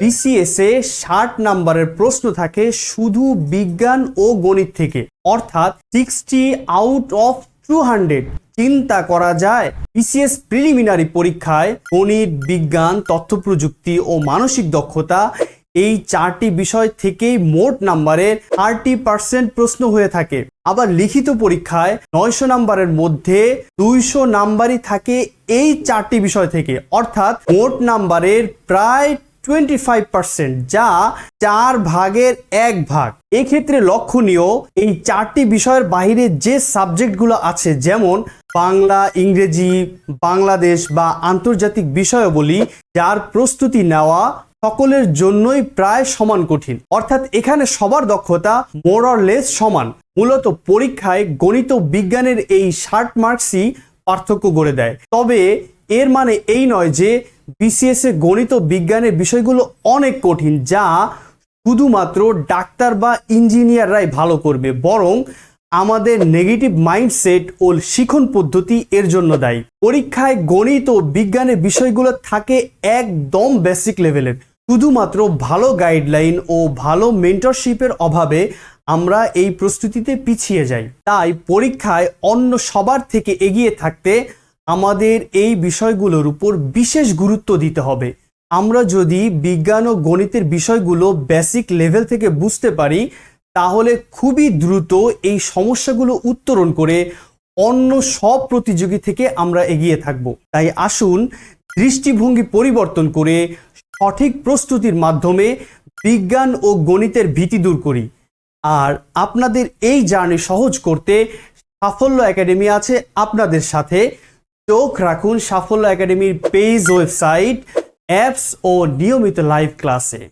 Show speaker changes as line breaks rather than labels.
BCS এ ষাট নাম্বারের প্রশ্ন থাকে শুধু বিজ্ঞান ও গণিত থেকে। অর্থাৎ sixty out of two hundred চিন্তা করা যায় বিসিএস প্রিলিমিনারি পরীক্ষায় গণিত, বিজ্ঞান তথ্য প্রযুক্তি ও মানসিক দক্ষতা এই চারটি বিষয় থেকেই মোট নাম্বারে থার্টি পার্সেন্ট প্রশ্ন হয়ে থাকে। আবার লিখিত পরীক্ষায় নয়শো নাম্বারের মধ্যে দুইশো নাম্বারই থাকে এই চারটি বিষয় থেকে। অর্থাৎ মোট নাম্বারের প্রায় টোয়েন্টি ফাইভ পার্সেন্ট যা চার ভাগের এক ভাগ। এক্ষেত্রে লক্ষণীয় এই চারটি বিষয়ের বাইরে যে সাবজেক্টগুলো আছে, যেমন বাংলা, ইংরেজি, বাংলাদেশ বা আন্তর্জাতিক বিষয়াবলী, যার প্রস্তুতি নেওয়া সকলের জন্যই প্রায় সমান কঠিন। অর্থাৎ এখানে সবার দক্ষতা মোর লেস সমান। মূলত পরীক্ষায় গণিত বিজ্ঞানের এই ষাট মার্কসই পার্থক্য গড়ে দেয়। তবে এর মানে এই নয় যে বিসিএস এ গণিত বিজ্ঞানের বিষয়গুলো অনেক কঠিন, যা শুধুমাত্র ডাক্তার বা ইঞ্জিনিয়াররাই ভালো করবে, বরং আমাদের নেগেটিভ মাইন্ডসেট ও শিখন পদ্ধতি এর জন্য দায়ী। পরীক্ষায় গণিত ও বিজ্ঞানের বিষয়গুলো থাকে একদম বেসিক লেভেলের শুধুমাত্র ভালো গাইডলাইন ও ভালো মেন্টরশিপের অভাবে আমরা এই প্রস্তুতিতে পিছিয়ে যাই। তাই পরীক্ষায় অন্য সবার থেকে এগিয়ে থাকতে আমাদের এই বিষয়গুলোর উপর বিশেষ গুরুত্ব দিতে হবে। আমরা যদি বিজ্ঞান ও গণিতের বিষয়গুলো বেসিক লেভেল থেকে বুঝতে পারি, তাহলে খুবই দ্রুত এই সমস্যাগুলো উত্তরণ করে অন্য সব প্রতিযোগী থেকে আমরা এগিয়ে থাকব। তাই আসুন দৃষ্টিভঙ্গি পরিবর্তন করে সঠিক প্রস্তুতির মাধ্যমে বিজ্ঞান ও গণিতের ভীতি দূর করি। আর আপনাদের এই জার্নি সহজ করতে সাফল্য একাডেমি আছে আপনাদের সাথে। চোখ রাখুন সাফল্য একাডেমির পেজ ওয়েবসাইট অ্যাপস ও নিয়মিত লাইভ ক্লাসে।